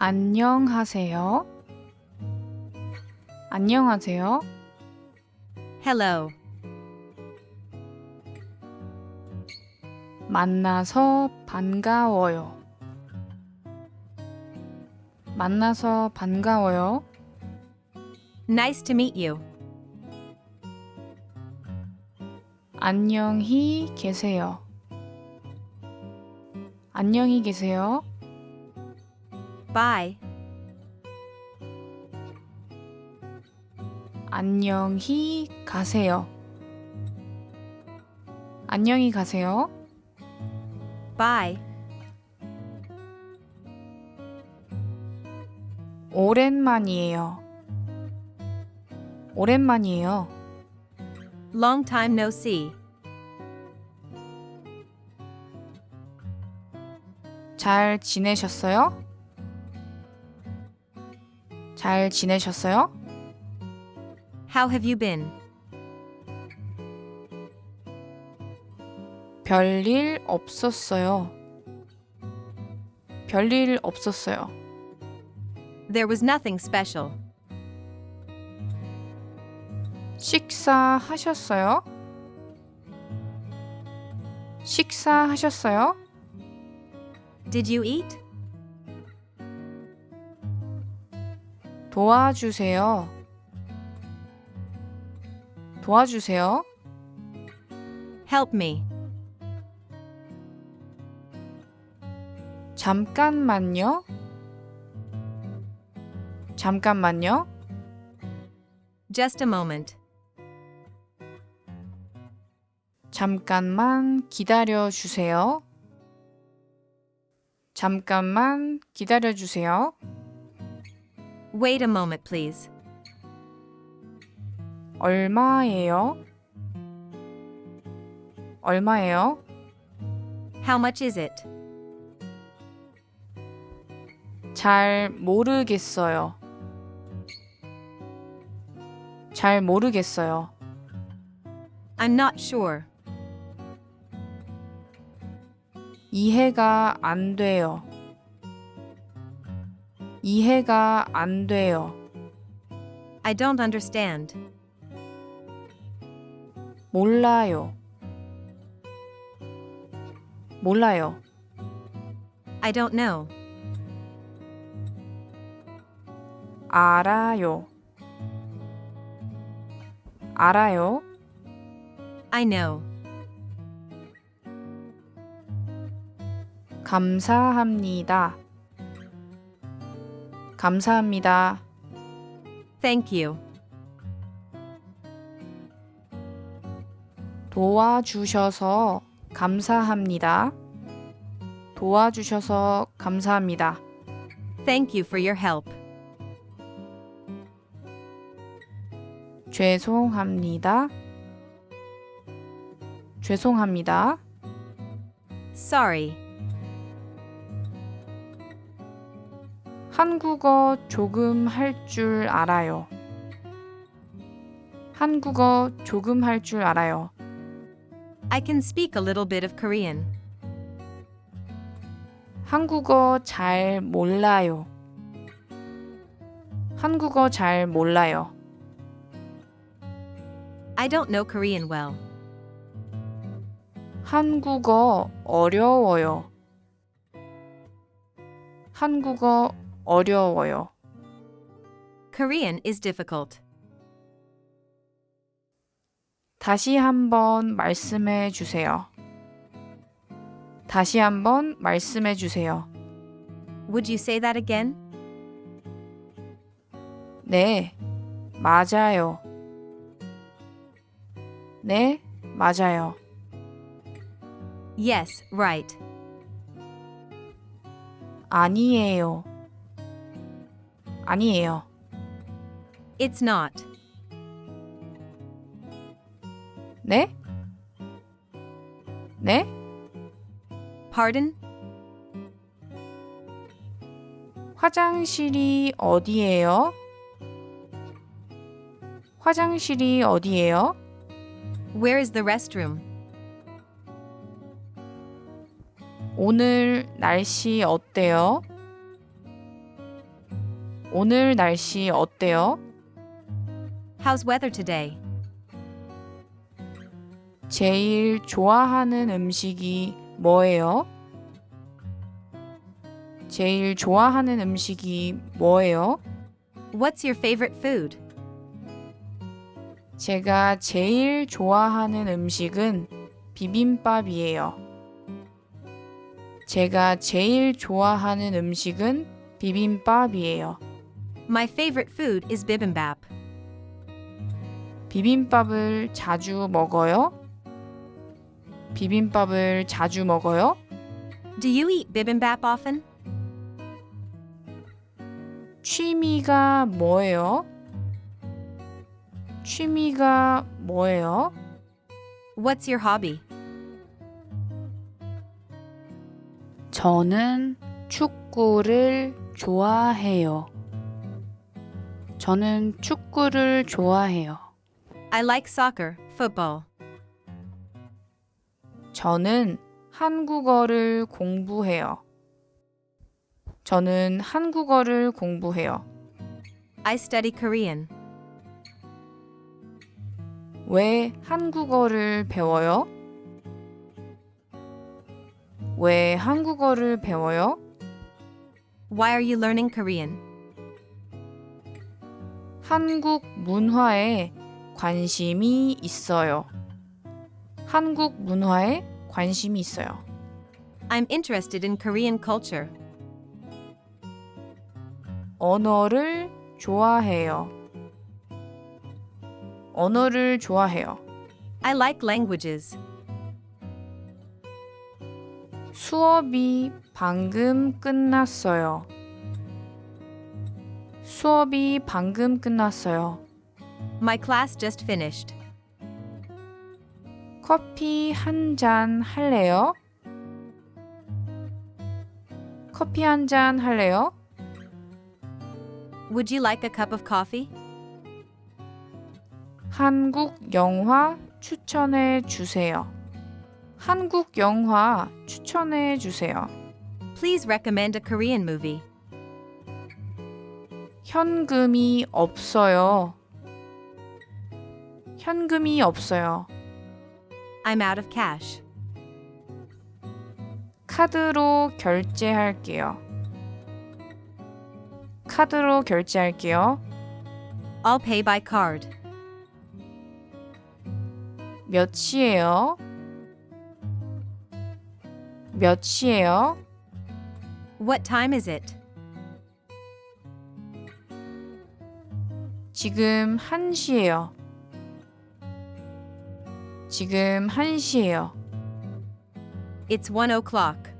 안녕하세요. 안녕하세요. Hello. 만나서 반가워요. 만나서 반가워요. Nice to meet you. 안녕히 계세요. 안녕히 계세요. Bye. 안녕히 가세요. 안녕히 가세요. Bye. 오랜만이에요. 오랜만이에요. Long time no see. 잘 지내셨어요? 잘 지내셨어요? How have you been? 별일 없었어요. 별일 없었어요. There was nothing special. 식사하셨어요? 식사하셨어요? Did you eat? 도와주세요. 도와주세요. Help me. 잠깐만요. 잠깐만요. Just a moment. 잠깐만 기다려 주세요. 잠깐만 기다려 주세요. Wait a moment, please. 얼마예요? 얼마예요? How much is it? 잘 모르겠어요. 잘 모르겠어요. I'm not sure. 이해가 안 돼요. 이해가 안 돼요. I don't understand. 몰라요. 몰라요. I don't know. 알아요. 알아요. I know. 감사합니다. 감사합니다. Thank you. 도와주셔서 감사합니다. 도와주셔서 감사합니다. Thank you for your help. 죄송합니다. 죄송합니다. Sorry. 한국어 조금 할 줄 알아요. 한국어 조금 할 줄 알아요. I can speak a little bit of Korean. 한국어 잘 몰라요. 한국어 잘 몰라요. I don't know Korean well. 한국어 어려워요. 한국어 어려워요. Korean is difficult. 다시 한번 말씀해 주세요. 다시 한번 말씀해 주세요. Would you say that again? 네, 맞아요. 네, 맞아요. Yes, right. 아니에요. 아니에요. It's not. 네? 네? Pardon? 화장실이 어디예요? 화장실이 어디예요? Where is the restroom? 오늘 날씨 어때요? 오늘 날씨 어때요? How's weather today? 제일 좋아하는 음식이 뭐예요? 제일 좋아하는 음식이 뭐예요? What's your favorite food? 제가 제일 좋아하는 음식은 비빔밥이에요. 제가 제일 좋아하는 음식은 비빔밥이에요. My favorite food is bibimbap. 비빔밥을 자주 먹어요? 비빔밥을 자주 먹어요? Do you eat bibimbap often? 취미가 뭐예요? 취미가 뭐예요? What's your hobby? 저는 축구를 좋아해요. 저는 축구를 좋아해요. I like soccer, football. 저는 한국어를 공부해요. 저는 한국어를 공부해요. I study Korean. 왜 한국어를 배워요? 왜 한국어를 배워요? Why are you learning Korean? 한국 문화에 관심이 있어요. 한국 문화에 관심이 있어요. I'm interested in Korean culture. 언어를 좋아해요. 언어를 좋아해요. I like languages. 수업이 방금 끝났어요. 수업이 방금 끝났어요. My class just finished. 커피 한 잔 할래요? 커피 한 잔 할래요? Would you like a cup of coffee? 한국 영화 추천해 주세요. 한국 영화 추천해 주세요. Please recommend a Korean movie. 현금이 없어요. 현금이 없어요. I'm out of cash. 카드로 결제할게요. 카드로 결제할게요. I'll pay by card. 몇 시예요? 몇 시예요? What time is it? 지금 1시예요. 지금 1시예요. It's one o'clock.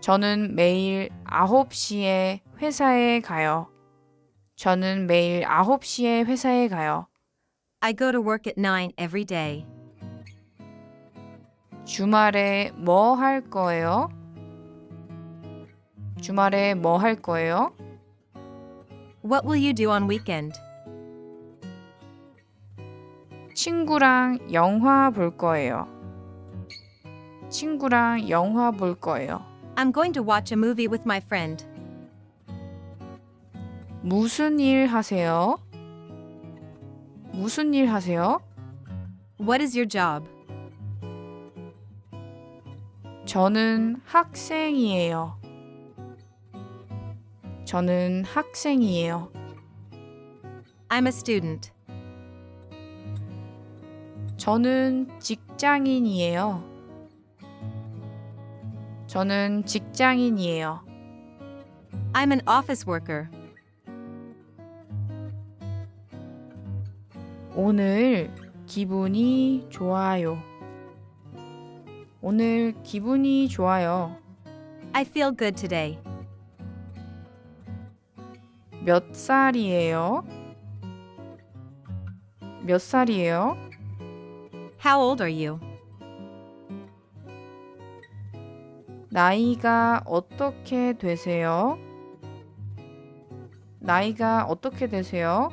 저는 매일 9시에 회사에 가요. 저는 매일 9시에 회사에 가요. I go to work at 9 every day. 주말에 뭐 할 거예요? 주말에 뭐 할 거예요? What will you do on weekend? 친구랑 영화 볼 거예요. 친구랑 영화 볼 거예요. I'm going to watch a movie with my friend. 무슨 일 하세요? 무슨 일 하세요? What is your job? 저는 학생이에요. 저는 학생이에요. I'm a student. 저는 직장인이에요. 저는 직장인이에요. I'm an office worker. 오늘 기분이 좋아요. 오늘 기분이 좋아요. I feel good today. 몇 살이에요? 몇 살이에요? How old are you? 나이가 어떻게 되세요? 나이가 어떻게 되세요?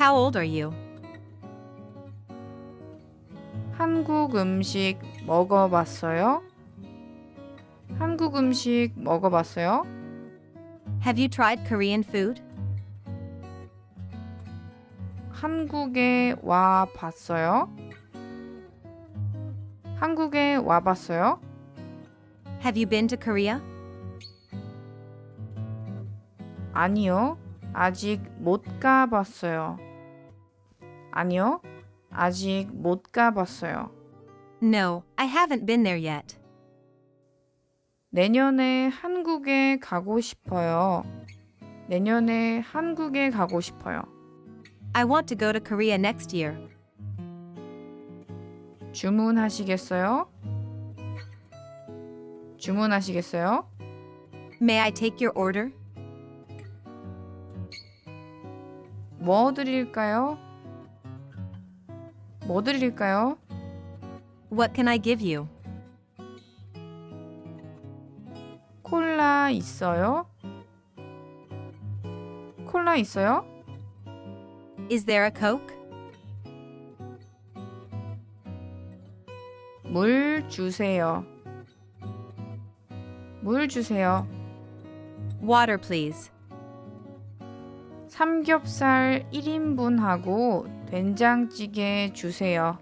How old are you? 한국 음식 먹어봤어요? 한국 음식 먹어봤어요? Have you tried Korean food? 한국에 와 봤어요? 한국에 와 봤어요? Have you been to Korea? 아니요. 아직 못 가봤어요. 아니요. 아직 못 가봤어요. No, I haven't been there yet. 내년에 한국에 가고 싶어요. 내년에 한국에 가고 싶어요. I want to go to Korea next year. 주문하시겠어요? 주문하시겠어요? May I take your order? 뭐 드릴까요? 뭐 드릴까요? What can I give you? 콜라 있어요? 콜라 있어요? Is there a Coke? 물 주세요. 물 주세요. Water, please. 삼겹살 1인분하고 된장찌개 주세요.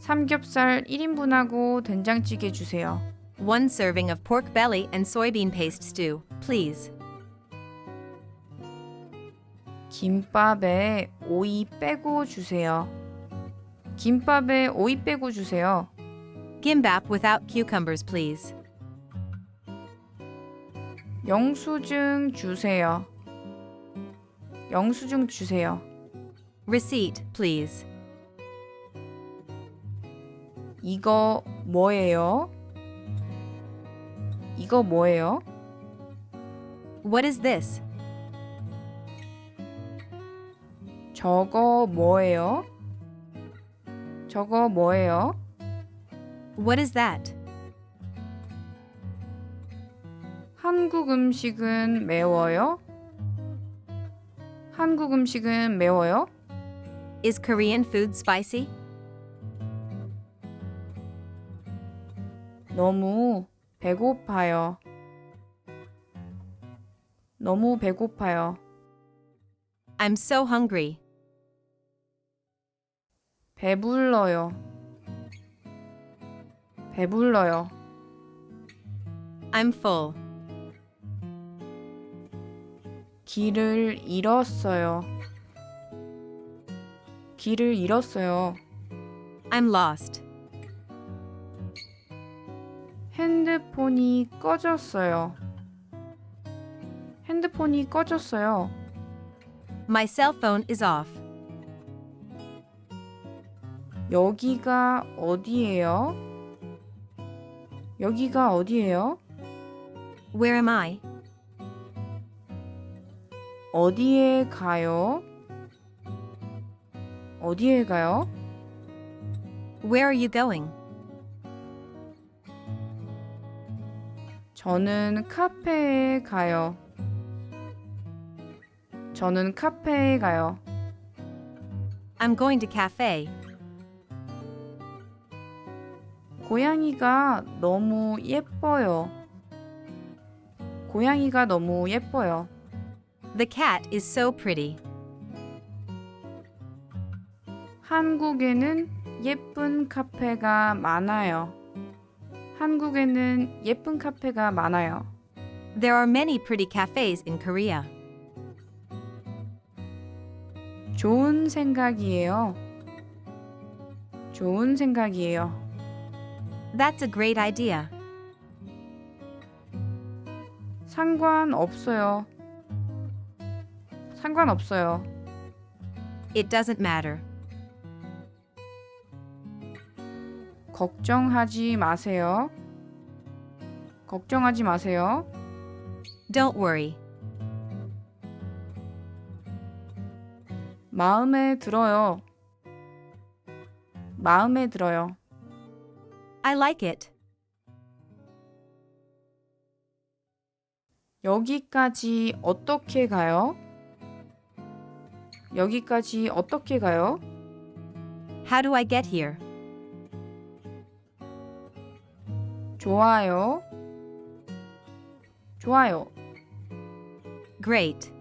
삼겹살 1인분하고 된장찌개 주세요. One serving of pork belly and soybean paste stew, please. 김밥에 오이 빼고 주세요. 김밥에 오이 빼고 주세요. Gimbap without cucumbers, please. 영수증 주세요. 영수증 주세요. Receipt, please. 이거 뭐예요? 이거 뭐예요? What is this? 저거 뭐예요? 저거 뭐예요? What is that? 한국 음식은 매워요? 한국 음식은 매워요? Is Korean food spicy? 너무 배고파요. 너무 배고파요. I'm so hungry. 배불러요. 배불러요. I'm full. 길을 잃었어요. 길을 잃었어요. I'm lost. 핸드폰이 꺼졌어요. 핸드폰이 꺼졌어요. My cell phone is off. 여기가 어디예요? 여기가 어디예요? Where am I? 어디에 가요? 어디에 가요? Where are you going? 저는 카페에 가요. 저는 카페에 가요. I'm going to cafe. 고양이가 너무 예뻐요. 고양이가 너무 예뻐요. The cat is so pretty. 한국에는 예쁜 카페가 많아요. 한국에는 예쁜 카페가 많아요. There are many pretty cafes in Korea. 좋은 생각이에요. 좋은 생각이에요. That's a great idea. 상관없어요. 상관없어요. It doesn't matter. 걱정하지 마세요. 걱정하지 마세요. Don't worry. 마음에 들어요. 마음에 들어요. I like it. 여기까지 어떻게 가요? 여기까지 어떻게 가요? How do I get here? 좋아요. 좋아요. Great.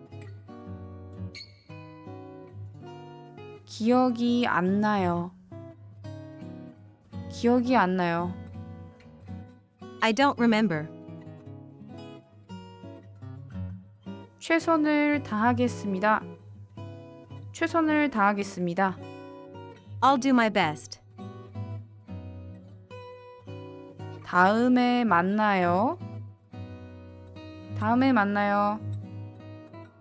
기억이 안 나요. 기억이 안 나요. I don't remember. 최선을 다하겠습니다. 최선을 다하겠습니다. I'll do my best. 다음에 만나요. 다음에 만나요.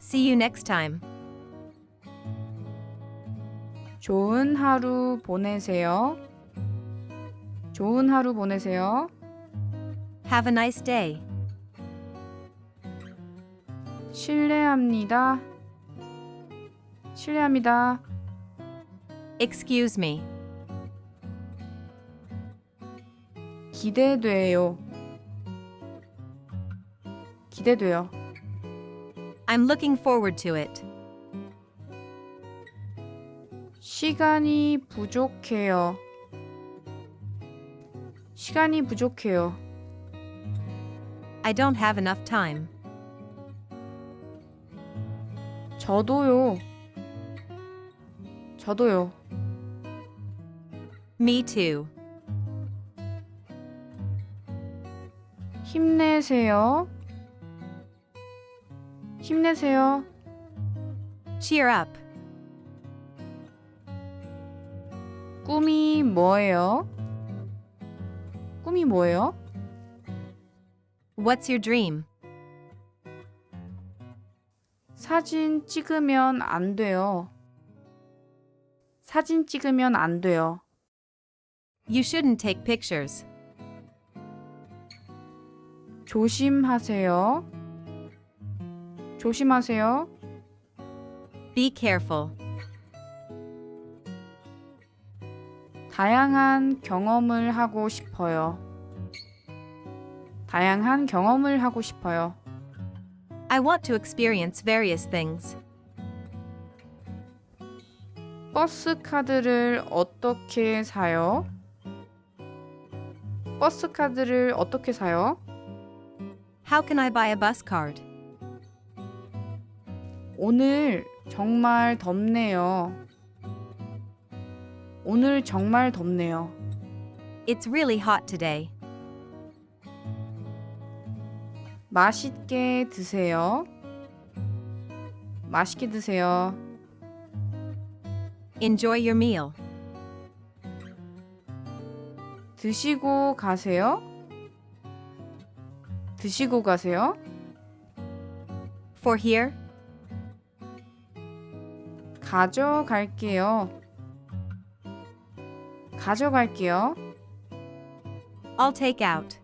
See you next time. 좋은 하루 보내세요. 좋은 하루 보내세요. Have a nice day. 실례합니다. 실례합니다. Excuse me. 기대돼요. 기대돼요. I'm looking forward to it. 시간이 부족해요. 시간이 부족해요. I don't have enough time. 저도요. 저도요. Me too. 힘내세요. 힘내세요. Cheer up. 꿈이 뭐예요? 꿈이 뭐예요? What's your dream? 사진 찍으면 안 돼요. 사진 찍으면 안 돼요. You shouldn't take pictures. 조심하세요. 조심하세요. Be careful. 다양한 경험을 하고 싶어요. 다양한 경험을 하고 싶어요. I want to experience various things. 버스 카드를 어떻게 사요? 버스 카드를 어떻게 사요? How can I buy a bus card? 오늘 정말 덥네요. 오늘 정말 덥네요. It's really hot today. 맛있게 드세요. 맛있게 드세요. Enjoy your meal. 드시고 가세요. 드시고 가세요. For here, 가져갈게요. 가져갈게요. I'll take out.